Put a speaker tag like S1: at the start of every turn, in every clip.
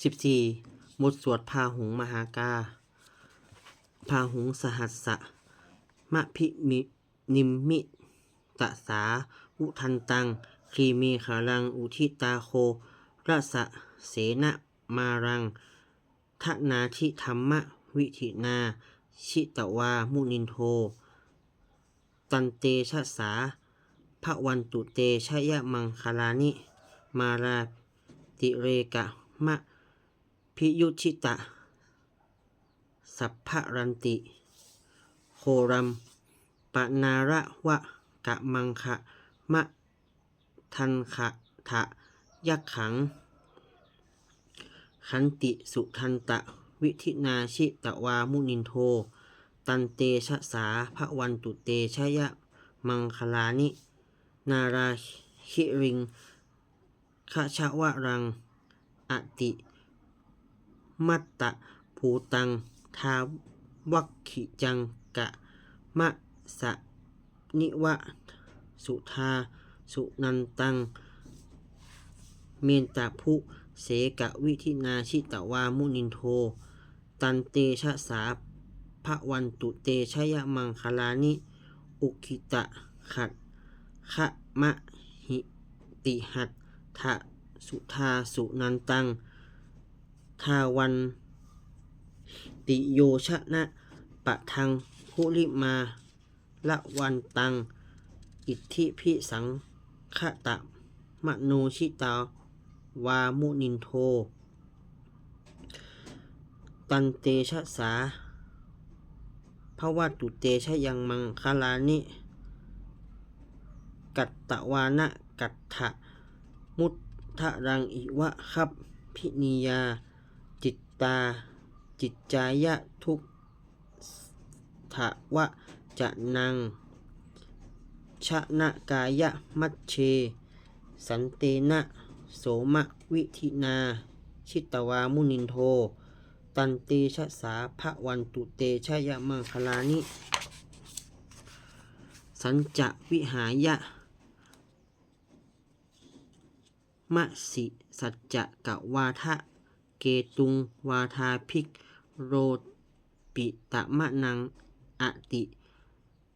S1: 14บทสวดพาหุงมหากา พาหุงสหัสสะ มะพิมินิมมิตะสา อุทันตังครีเมขารัง อุทิตาโครสะเสนะมารังทนาทิธรรมะวิธินา ชิตวา มุนินโท ตันเตชะสาพระวันตุเตชยมังคลานิ มาราติเรกะมะ พิยุชิตะ สัพพรันติ โครัมปนาระวะกะมังคะมะทันขะทะยักขัง ขันติสุทันตะ วิธินาชิตะวามุนินโท ตันเตชะสาพระวันตุเตชะยะมังคลานิ นาราคิริงขชาวรัง อติ มัตตะภูตัง ทาวัคขิจังกะ มะสะนิวะ สุธา สุนันตัง เมนตะพุเสกะวิธินาชิตวามุนินโท ตันเตชะสาพระวันตุเตชยมังคลานิ อุคิตะขัดขะมะหิติหัตถะสุธาสุนันตัง ทาวัน ติโยชนะปะทังคุลิมาละวันตัง อิทธิพิสังขะตะมโนชิตาวามุนินโท ตันเตชะสาภวตุเตชะยังมังคลานิ กัตตวานะกัตถะมุทะรังอิวะครับ พินิยา ตา จิตจายะทุกถะวะจะนังชะนะกายะมัชเช สันเตนะโสมะวิธินา ชิตวามุนินโท ตันเตชะสาพระวันตุเตชะยะมังคลานิ สัญจะวิหายะมะสิสัจจะกะวาทะ เกตุง วาทาภิกโรปิตะมะนังอติ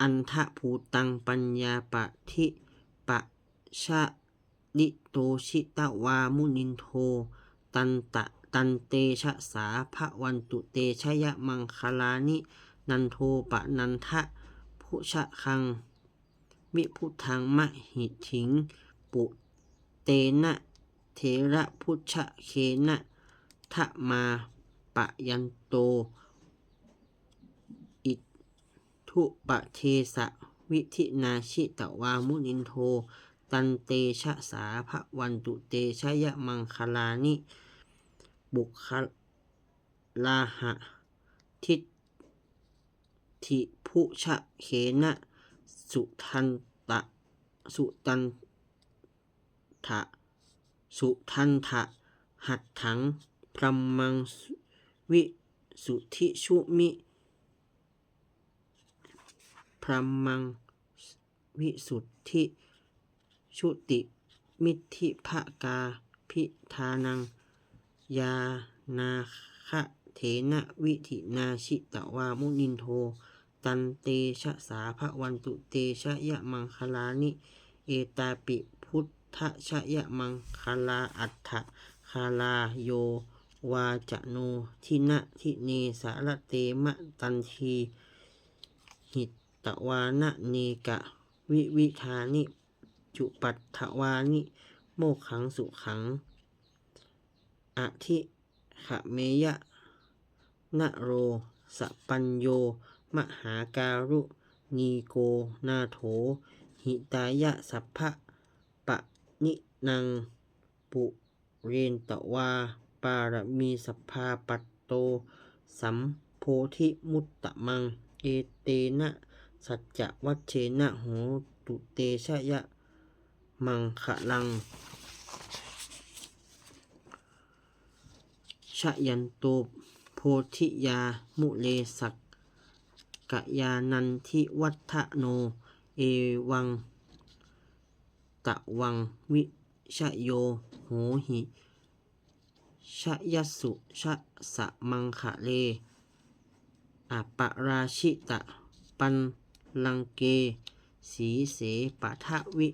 S1: อันทะภูตังปัญญาปะทิปะชะลิโตชิตะวามุนินโท ตันตะตันเตชะสาภะวันตุเตชะยะมังคลานิ นันโทปะนันทะพุชะคัง มิพุทธังมะหิถิง ปุเตนะเทระพุชะเคนะ ทะมาปะยันโต อิทุปะเทสะวิธินาชิตวามุนินโท ตันเตชะสาภะวันตุเตชะยะมังคลานิ บุคลาหะ ทิฏฐิพุชะเคนะสุทันตะ สุตันทะ สุทันทะ หัตถัง พรหมังวิสุทธิชุมิพรหมังวิสุทธิชุติมิทธิภกาพิธานัง ยานาคะเถนะวิธินาชิตวามุนินโท ตันเตชะสาภวันตุเตชะยะมังคลานิ เอตาปิพุทธชะยะมังคลาอัฏฐคาลาโย วาจโนทินะทิเนสารเตมะตันทีหิตตวานะเนกะ วิวิธานิ จุปัตถวานิ โมกขังสุขังอธิขเมยะนะโรสปัญโย มหาการุณีโกนาโถ หิตายะสัพพะปะนินัง ปุเรนตวา ปารมีสภาปัตโต สัมโพธิมุตตะมัง เอเตนะ สัจจะวัชเชนะโหตุเตชะยะ มังคะลังชะยันโตโพธิยามุเลสักกะยานันทิวัฒโน เอวัง ตะวังวิชโย โหหิ ชยสุชะสะมังคะเลอปราชิตะ ปันลังเก สีเสปะทะวิ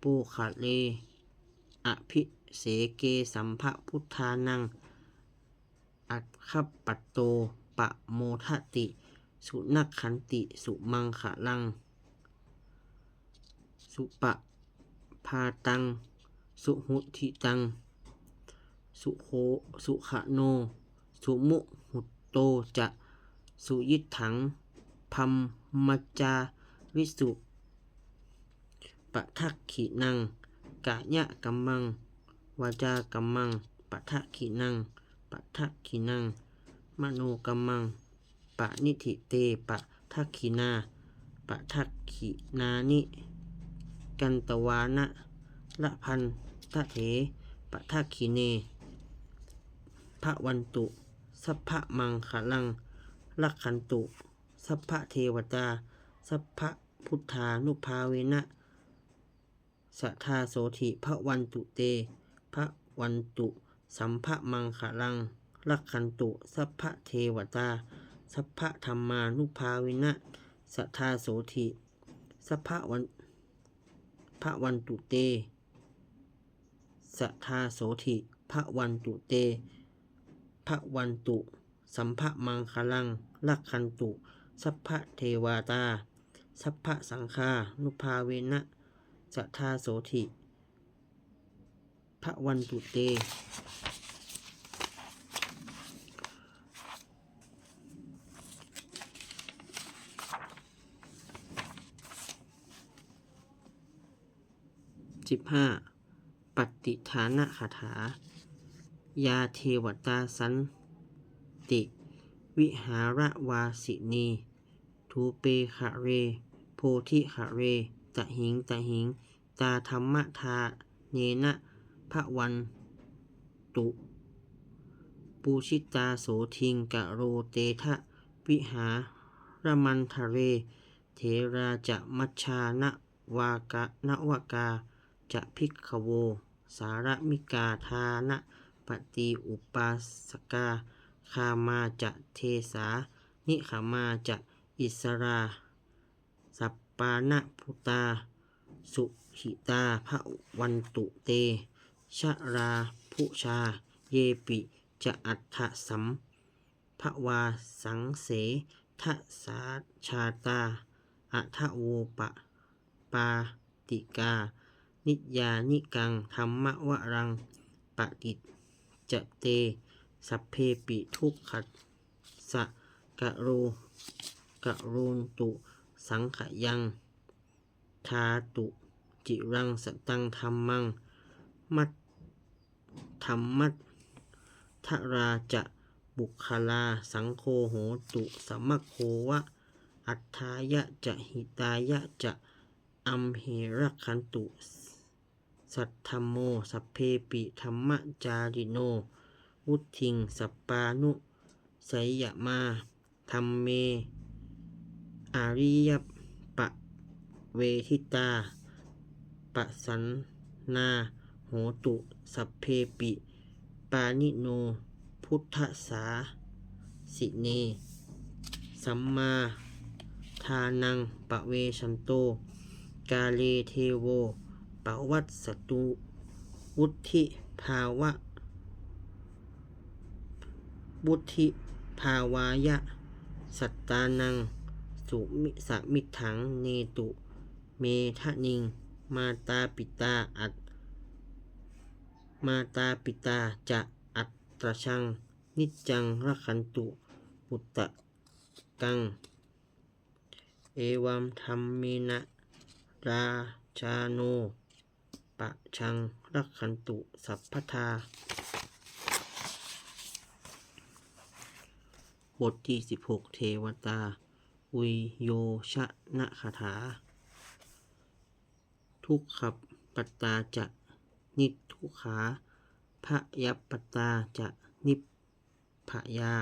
S1: ปูคะเล อภิเสเกสัมภะพุทธานัง อัคคปัตโต ปะโมทติ สุนักขันติ สุมังคะลัง สุปะพาตัง สุหุทิตัง สุโคสุขะโน สุมุหุตโตจะสุยิถังพัมมจาริสุปะทักขินัง กะยะกัมมัง วาจากัมมังปะทักขินังปะทักขินัง มโนกัมมังปะนิธิเตปะทักขินาปะทักขินานิกันตวานะละพันทะเถปะทักขิเน พระวันตุ สัพพะมังคลัง ลักขันตุ สัพพะเทวตา สัพพะพุทธานุภาเวนะสัทธาโสธิพระวันตุเต พระวันตุ สัมภะมังคลัง ลักขันตุ สัพพะเทวตา สัพพะธรรมานุภาเวนะสัทธาโสธิสัพพะวันพระวันตุเตสัทธาโสธิพระวันตุเต พระวันตุ สัมภะมังคลังลักขันตุ สัพพะเทวาตา สัพพะสังฆานุภาเวนะสัทธาโสธิพระวันตุเตสิบห้าปฏิฐานะคาถา ยาเทวตาสันติ วิหารวาสินี ทูเปคะเร โพธิคะเร ตะหิงตะหิง ตาธรรมทาเนนะพระวันตุ ปูชิตาโสทิงกะโรเตทะ วิหารมันทะเร เทราจะมัชชานะวากะนวกา จะพิกขโว สารมิกาทานะ ปฏิอุปาสกาคามาจะเทสา นิขามาจะอิสรา สัปปานะพุตา สุหิตาพระวันตุเต ชราพุชา เยปิจะอัฏฐสัมภวาสังเสทะสาชาตาอัทโวปะปาติกา นิยานิกังธรรมวรังปฏิ จจเต สัพเพปิทุกขัสสะกะโรกะโรนตุ สังขยังทาตุ จิรังสตังธรรมัง มัตธรรมัตทราจะบุคลาสังโฆโหตุสมัคโควะ อัฏฐายะจะหิตายะจะอัมเหรักขันตุ สัทธมโม สัพเพปิธรรมจาริโน วุทิง สัปปานุไสยมาธรรมเม อาริยปะเวทิตา ปะสันนา โหตุ สัพเพปิ ปานิโน พุทธสาสิเน สัมมาทานังปะเวชันโต กาเลเทโว ปวัตสตุวุธิภาวะบุธิภาวายะ สัตตานัง สุมิสมิถัง เนตุ เมทะนิง มาตาปิตาอัตมาตาปิตาจะอัตตรชัง นิจจังรักขันตุ ปุตตะกัง เอวัมธรรมเมนะราชาโน ปะชังรักขันตุ สัพพทา บทที่สิบหกเทวตาอุยโยชนะคาถา ทุกขับปตตาจะ นิทุขาพะยัปปตาจะนิพพยา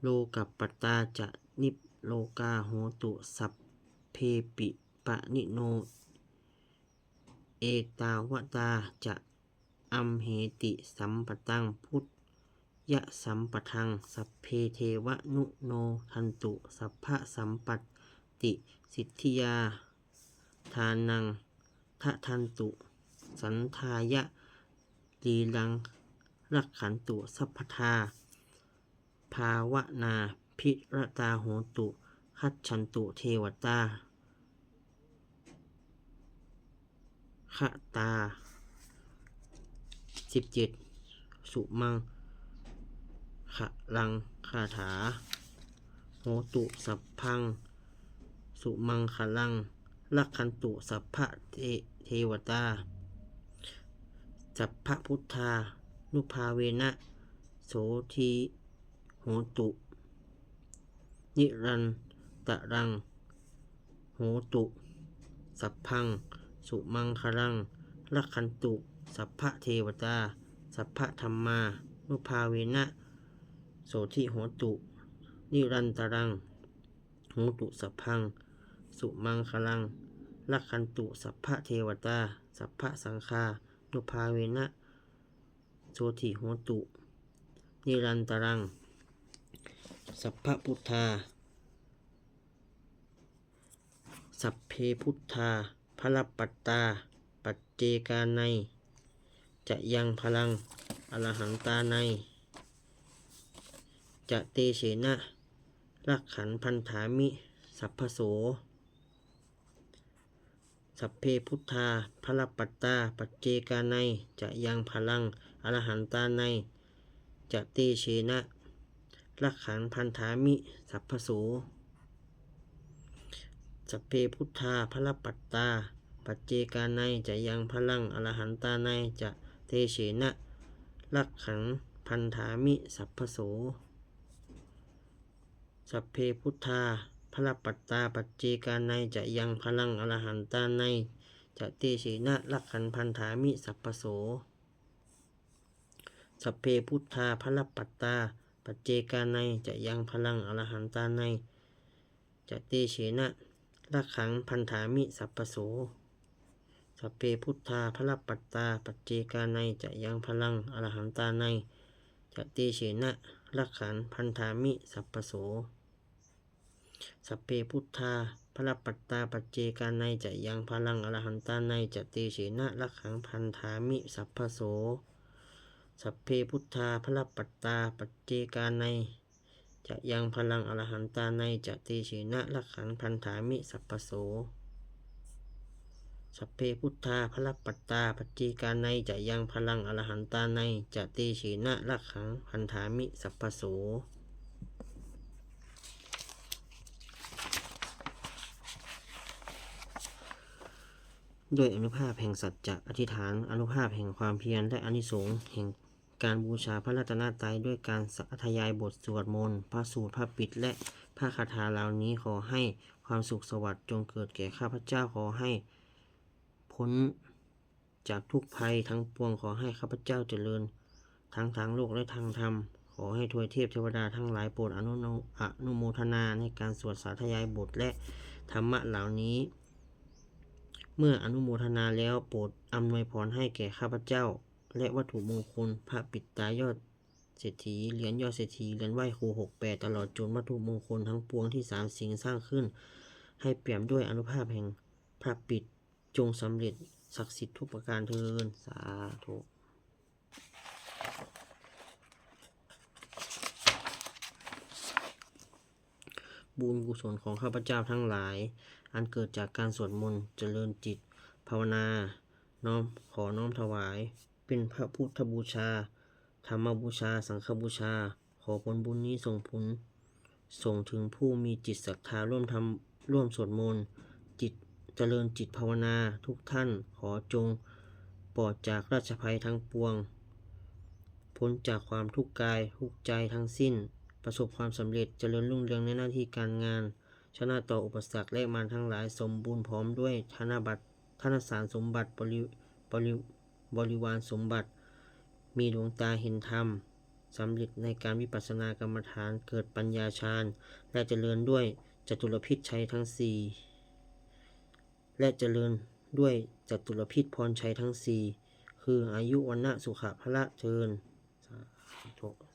S1: โลกับปตตาจะนิพโลกาโหตุ สัพเพปิปะนิโน เอตาวตาจะอัมเหติสัมปตังพุทธยะสัมปทัง สัพเพเทวนุโนทันตุ สัพพะสัมปตติ สิทธิยา ทานังทะทันตุ สันทายะลีลัง รักขันตุ สัพพทา ภาวนา พิรตาโหตุ คัจฉันตุ เทวตา ขะตาสิบเจ็ดสุมังขลังคาถาโหตุสัพพัง สุมังคลังลักขันตุสัพพะเทเทวตา สัพพะพุทธา นุภาเวนะโสทีโหตุ นิรันตรัง โหตุ สัพพัง สุมังคลังลักขันตุ สัพพะเทวตา สัพพะธรรมา นุภาเวนะ โสทิโหตุ นิรันตรังโหตุสัพพัง สุมังคลังลักขันตุ สัพพะเทวตา สัพพะสังฆา นุภาเวนะ โสทิโหตุ นิรันตรัง สัพพะพุทธา สัพเพพุทธา พระปัตตา ปัจเจกาใน จะยังพลัง อรหันตาใน จะเตเสนะรักขันพันธามิ สัพพโสสัพเพพุทธาพระปัตตาปัจเจกาในจะยังพลังอรหันตาในจะเตเชนะรักขันพันธามิสัพพโส สัพเพพุทธาพระปัตตาปัจเจกาในจะยังพลังอรหันตาในยจะเตเชนะรักขันพันธามิสัพพโสสัพเพพุทธาพระปัตตา ปัจเจกาในจะยังพลังอรหันตาในยจะเตเชนะรักขันพันธามิสัพพโสสัพเพพุทธาพระปัตตาปัจเจกาในจะยังพลังอรหันตาในยจะเตเชนะ รักขังพันธามิสัพพโสสัพเพพุทธาพระปัตตา ปัจเจกาในจะยังพลังอรหันตาในยจะเตเชนะรักขันพันธามิสัพพโสสัพเพพุทธาพระปัตตาปัจเจกาในจะยังพลังอรหันตาในยจะเตเชนะรักขังพันธามิสัพพโสสัพเพพุทธาพระปัตตาปัจเจกาใน จะยังพลังอรหันตาในยจะตเชนะรักขันพันธามิสัพพโสสัพเพพุทธาพระปัตตาปัจเจกาในจะยังพลังอรหันตาในยจะตเชนะรักขังพันธามิสัพพโสด้วยอนุภาพแห่งสัจจะอธิษฐานอนุภาพแห่งความเพียรและอนิสงส์แห่ง การบูชาพระรัตนตรัยด้วยการสาธยายบทสวดมนต์พระสูตรพระปิฎและพระคาถาเหล่านี้ขอให้ความสุขสวัสดิ์จงเกิดแก่ข้าพเจ้าขอให้พ้นจากทุกภัยทั้งปวงขอให้ข้าพเจ้าเจริญ ทั้งทางโลกและทางธรรม ขอให้ทวยเทพเทวดาทั้งหลายโปรดอนุโนอนุโมทนาในการสวดสาธยายบทและธรรมะเหล่านี้ เมื่ออนุโมทนาแล้วโปรดอำนวยพรให้แก่ข้าพเจ้า และวัตถุมงคลพระปิดตายอดเศรษฐีเหรียญยอดเศรษฐีเหรียญไหวครูหกแปดตลอดจนวัตถุมงคลทั้งปวงที่สามสิ่งสร้างขึ้น ให้เปี่ยมด้วยอนุภาพแห่งพระปิดจงสำเร็จศักดิ์สิทธิ์ทุกประการเทินสาธุบุญกุศลของข้าพเจ้าทั้งหลาย อันเกิดจากการสวดมนต์เจริญจิต ภาวนา น้อมขอน้อมถวาย เป็นพระพุทธบูชา ธรรมบูชา สังฆบูชา ขอผลบุญนี้ส่งผล ส่งถึงผู้มีจิตศรัทธาร่วมทำร่วมสวดมนต์จิตเจริญจิตภาวนาทุกท่านขอจงปลอดจากราชภัยทั้งปวง พ้นจากความทุกข์กายทุกใจทั้งสิ้น ประสบความสำเร็จเจริญรุ่งเรืองในหน้าที่การงาน ชนะต่ออุปสรรคและมารทั้งหลายสมบูรณ์พร้อมด้วยธนบัตรธนสารสมบัติบริบริ บริวารสมบัติ มีดวงตาเห็นธรรมสำเร็จในการวิปัสสนากรรมฐานเกิดปัญญาฌานและเจริญด้วยจตุรพิษชัยทั้งสี่และเจริญด้วยจตุรพิษพรชัยทั้งสี่คืออายุวันณะสุขะพระเชิญสาธุ